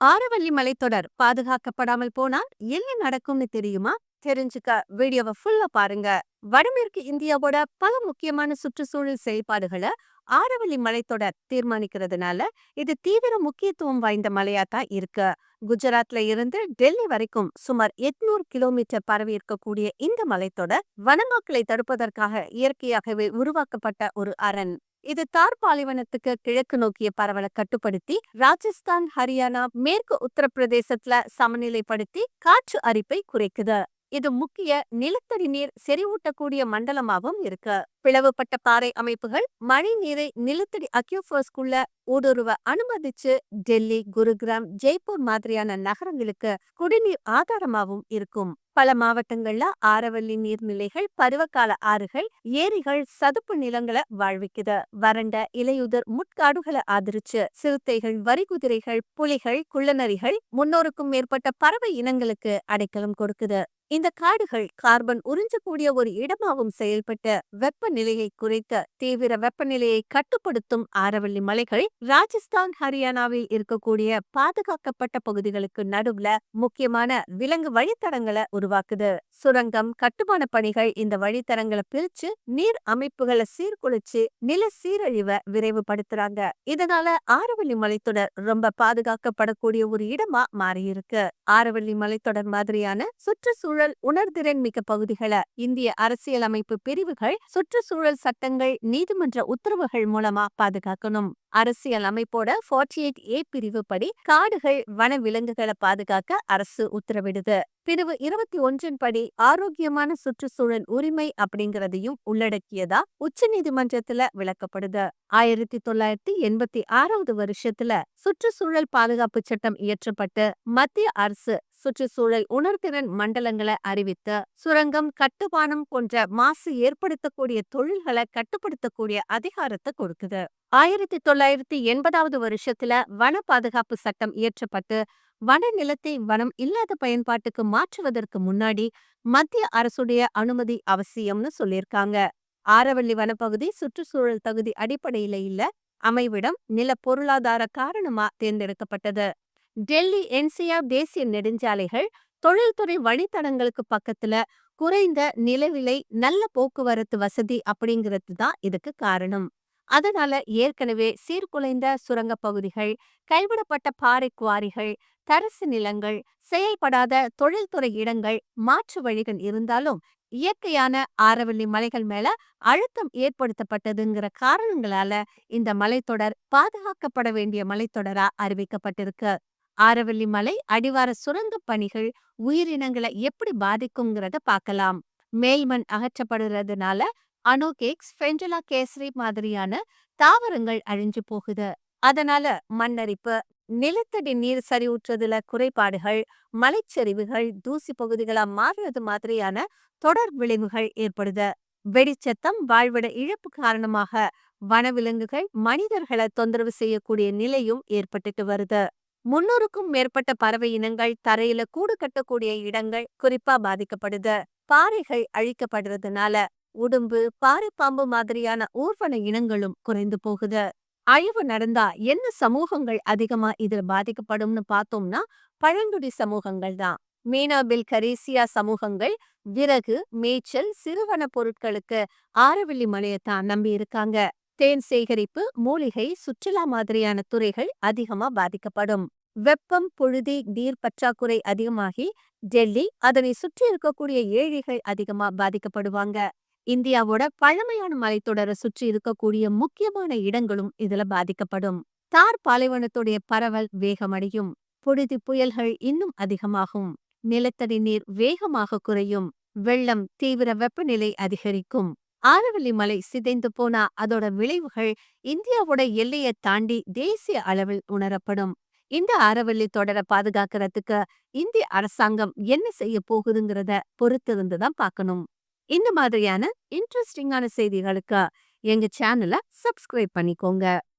ஆரவல்லி மலைத்தொடர் பாதுகாக்கப்படாமல் போனால் என்ன நடக்கும்னு தெரியுமா? தெரிஞ்சுக்க வீடியோவை ஃபுல்லா பாருங்க. வடமேற்கு இந்தியாவோட பல முக்கியமான சுற்றுச்சூழல் செயல்பாடுகளை ஆரவல்லி மலைத்தொடர் தீர்மானிக்கிறதுனால இது தீவிர முக்கியத்துவம் வாய்ந்த மலையா தான் இருக்கு. குஜராத்ல இருந்து டெல்லி வரைக்கும் சுமார் எட்நூறு கிலோமீட்டர் பரவி இருக்கக்கூடிய இந்த மலைத்தொடர் வனமாக்களை தடுப்பதற்காக இயற்கையாகவே உருவாக்கப்பட்ட ஒரு அரண். இது தார் பாலைவனத்துக்கு கிழக்கு நோக்கிய பரவலை கட்டுப்படுத்தி ராஜஸ்தான் ஹரியானா மேற்கு உத்தரப்பிரதேசத்துல சமநிலைப்படுத்தி காற்று அரிப்பை குறைக்குது. இது முக்கிய நிலத்தடி நீர் செறிவூட்டக்கூடிய மண்டலமாகவும் இருக்கு. பிளவுபட்ட பாறை அமைப்புகள் மழை நீரை நிலத்தடி அக்யூஃபர்ஸ்குள்ள ஊடுருவ அனுமதிச்சு டெல்லி குருகிராம் ஜெய்ப்பூர் மாதிரியான நகரங்களுக்கு குடிநீர் ஆதாரமாகவும் இருக்கும். பல மாவட்டங்கள்ல ஆரவல்லி நீர்நிலைகள் பருவகால ஆறுகள் ஏரிகள் சதுப்பு நிலங்களை வாழ்விக்குது. வறண்ட இலையுதிர் முட்காடுகளை ஆதரிச்சு சிறுத்தைகள் வரிகுதிரைகள் புலிகள் குள்ளநரிகள் முன்னோருக்கும் மேற்பட்ட பறவை இனங்களுக்கு அடைக்கலம் கொடுக்குது. இந்த காடுகள் கார்பன் உறிஞ்சக்கூடிய ஒரு இடமாகவும் செயல்பட்டு வெப்பநிலையை குறைத்த தீவிர வெப்பநிலையை கட்டுப்படுத்தும் ஆரவல்லி மலைகள் ராஜஸ்தான் ஹரியானாவில் இருக்கக்கூடிய பாதுகாக்கப்பட்ட பகுதிகளுக்கு நடுவுல முக்கியமான விலங்கு வழித்தடங்களை உருவாக்குது. சுரங்கம் கட்டுமான பணிகள் இந்த வழித்தடங்களை பிரிச்சு நீர் அமைப்புகளை சீர்குலைச்சு நில சீரழிவை விரைவுபடுத்துறாங்க. இதனால ஆரவல்லி மலைத்தொடர் ரொம்ப பாதுகாக்கப்படக்கூடிய ஒரு இடமா மாறியிருக்கு. ஆரவல்லி மலைத்தொடர் மாதிரியான சுற்றுச்சூழல் சுற்றுச்சூழல் உணர்திறன் மிக்க பகுதிகளை இந்திய அரசியலமைப்பு பிரிவுகள் சுற்றுச்சூழல் சட்டங்கள் நீதிமன்ற உத்தரவுகள் மூலமா பாதுகாக்கணும். அரசியல் அமைப்போட ஃபார்ட்டி எயிட் ஏ பிரிவு படி காடுகள் வன விலங்குகளை பாதுகாக்க அரசு உத்தரவிடுது. பிரிவு இருபத்தி ஒன்றின் படி ஆரோக்கியமான சுற்றுச்சூழல் உரிமை அப்படிங்கறதையும் உள்ளடக்கியதா உச்ச நீதிமன்றத்துல விளக்கப்படுது. ஆயிரத்தி தொள்ளாயிரத்தி எண்பத்தி ஆறாவது வருஷத்துல சுற்றுச்சூழல் பாதுகாப்பு சட்டம் இயற்றப்பட்டு மத்திய அரசு சுற்றுச்சூழல் உணர்திறன் மண்டலங்களை அறிவித்து சுரங்கம் கட்டுமானம் போன்ற மாசு ஏற்படுத்தக்கூடிய தொழில்களை கட்டுப்படுத்தக்கூடிய அதிகாரத்தை கொடுக்குது. ஆயிரத்தி தொள்ளாயிரத்தி எண்பதாவது வருஷத்துல வன பாதுகாப்பு சட்டம் இயற்றப்பட்டு வன நிலத்தை வனம் இல்லாத பயன்பாட்டுக்கு மாற்றுவதற்கு முன்னாடி மத்திய அரசுடைய அனுமதி அவசியம்னு சொல்லியிருக்காங்க. ஆரவள்ளி வனப்பகுதி சுற்றுச்சூழல் தகுதி அடிப்படையில இல்ல அமைவிடம் நில பொருளாதார காரணமா தேர்ந்தெடுக்கப்பட்டது. டெல்லி என்சிஆர் தேசிய நெடுஞ்சாலைகள் தொழில்துறை வழித்தடங்களுக்கு பக்கத்துல குறைந்த நிலவிலை நல்ல போக்குவரத்து வசதி அப்படிங்கிறது தான் இதுக்கு காரணம். அதனால ஏற்கனவே சீர்குலைந்த சுரங்க பகுதிகள் கைவிடப்பட்ட பாறை குவாரிகள் தரிசு நிலங்கள் செயல்படாத தொழில்துறை இடங்கள் மாற்று வழிகள் இருந்தாலும் இயற்கையான ஆரவல்லி மலைகள் மேல அழுத்தம் ஏற்படுத்தப்பட்டதுங்கிற காரணங்களால இந்த மலைத்தொடர் பாதுகாக்கப்பட வேண்டிய மலைத்தொடரா அறிவிக்கப்பட்டிருக்கு. ஆரவல்லி மலை அடிவார சுரங்க பணிகள் உயிரினங்களை எப்படி பாதிக்குங்கிறத பார்க்கலாம். மேல்மண் அகற்றப்படுறதுனால அனோகேக்ஸ் ஃபென்டலா கேசரி மாதிரியான தாவரங்கள் அழிஞ்சு போகுது. அதனால மண்ணரிப்பு நிலத்தடி நீர் சரிவுற்றதுல குறைபாடுகள் மலைச்சரிவுகள் தூசி பகுதிகளா மாறுறது மாதிரியான தொடர் விளைவுகள் ஏற்படுது. வெடிச்சத்தம் வாழ்விட இழப்பு காரணமாக வனவிலங்குகள் மனிதர்களை தொந்தரவு செய்யக்கூடிய நிலையும் ஏற்பட்டுட்டு வருது. முன்னூறுக்கும் மேற்பட்ட பறவை இனங்கள் தரையில கூடு கட்டக்கூடிய இடங்கள் குறிப்பா பாதிக்கப்படுது. பாறைகள் அழிக்கப்படுறதுனால உடும்பு பாறைப்பாம்பு மாதிரியான ஊர்வன இனங்களும் குறைந்து போகுது. அழிவு நடந்தா என்ன சமூகங்கள் அதிகமா இதுல பாதிக்கப்படும்னு பார்த்தோம்னா பழங்குடி சமூகங்கள் தான். மீனாபில் கரீசியா சமூகங்கள் விறகு மேய்ச்சல் சிறுவன பொருட்களுக்கு ஆரவள்ளி மலையத்தான் நம்பி இருக்காங்க. தேன் சேகரிப்பு மூலிகை சுற்றுலா மாதிரியான துறைகள் அதிகமா பாதிக்கப்படும். வெப்பம் புழுதி நீர் பற்றாக்குறை அதிகமாகி டெல்லி அதனை சுற்றி இருக்கக்கூடிய ஏழைகள் அதிகமா பாதிக்கப்படுவாங்க. இந்தியாவோட பழமையான மலைத்தொடரை சுற்றி இருக்கக்கூடிய முக்கியமான இடங்களும் இதுல பாதிக்கப்படும். தார் பாலைவனத்துடைய பரவல் வேகமடையும் புழுதி புயல்கள் இன்னும் அதிகமாகும். நிலத்தடி நீர் வேகமாக குறையும். வெள்ளம் தீவிர வெப்பநிலை அதிகரிக்கும். ஆரவல்லி மலை சிதைந்து போனா அதோட விளைவுகள் இந்தியாவோட எல்லையை தாண்டி தேசிய அளவில் உணரப்படும். இந்த ஆரவல்லி தொடரை பாதுகாக்கிறதுக்கு இந்திய அரசாங்கம் என்ன செய்ய போகுதுங்கிறத பொறுத்திருந்து தான் பார்க்கணும். இந்த மாதிரியான இன்ட்ரெஸ்டிங்கான செய்திகளுக்கு எங்க சேனலை சப்ஸ்கிரைப் பண்ணிக்கோங்க.